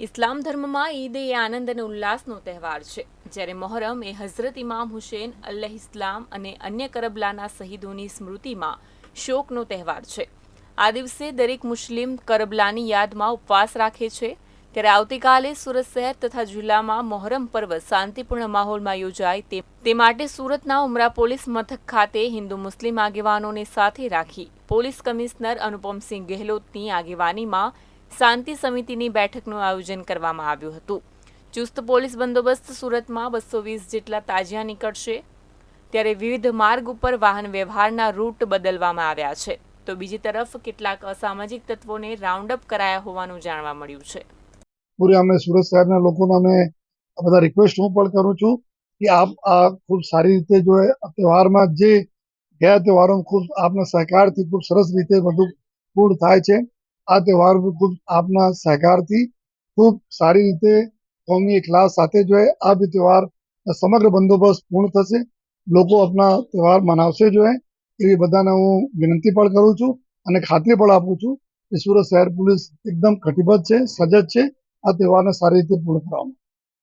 ઇસ્લામ ધર્મમાં ઈદ એ આનંદ અને ઉલ્લાસનો તહેવાર છે. જ્યારે મોહરમ એ હઝરત ઇમામ હુસેન અલ્લાહ ઇસ્લામ અને અન્ય કરબલાના શહીદોની સ્મૃતિમાં શોકનો તહેવાર છે. આ દિવસે દરેક મુસ્લિમ કરબલાની યાદમાં ઉપવાસ રાખે છે. ત્યારે આવતીકાલે સુરત શહેર તથા જિલ્લામાં મોહરમ પર્વ શાંતિપૂર્ણ માહોલમાં યોજાય તે માટે સુરતના ઉમરા પોલીસ મથક ખાતે હિન્દુ મુસ્લિમ આગેવાનોને સાથે રાખી પોલીસ કમિશનર અનુપમસિંહ ગેહલોતની આગેવાનીમાં શાંતિ સમિતિની બેઠકનું આયોજન કરવામાં આવ્યું હતું. ચુસ્ત પોલીસ બંદોબસ્ત સુરતમાં બસો વીસ જેટલા તાજિયા નીકળશે. ત્યારે વિવિધ માર્ગ ઉપર વાહન વ્યવહારના રૂટ બદલવામાં આવ્યા છે. તો બીજી તરફ કેટલાક અસામાજિક તત્વોને રાઉન્ડ અપ કરાયા હોવાનું જાણવા મળ્યું છે. પૂરી અમે સુરત શહેરના લોકોને અમે બધા રિક્વેસ્ટ હું પણ કરું છું કે આપ આ ખૂબ સારી રીતે જો તહેવારમાં જે ગયા તહેવારો ખૂબ આપના સહકારથી ખૂબ સરસ રીતે બધું પૂર્ણ થાય છે. આ તહેવાર ખૂબ આપના સહકારથી ખૂબ સારી રીતે કોમી એકલાસ સાથે જોઈએ આ બી તહેવાર સમગ્ર બંદોબસ્ત પૂર્ણ થશે. લોકો આપના તહેવાર મનાવશે જોઈએ એવી બધાને હું વિનંતી પણ કરું છું અને ખાતરી પણ આપું છું કે સુરત શહેર પોલીસ એકદમ કટિબદ્ધ છે, સજજ છે. આ તહેવારને સારી રીતે પૂર્ણ કરવામાં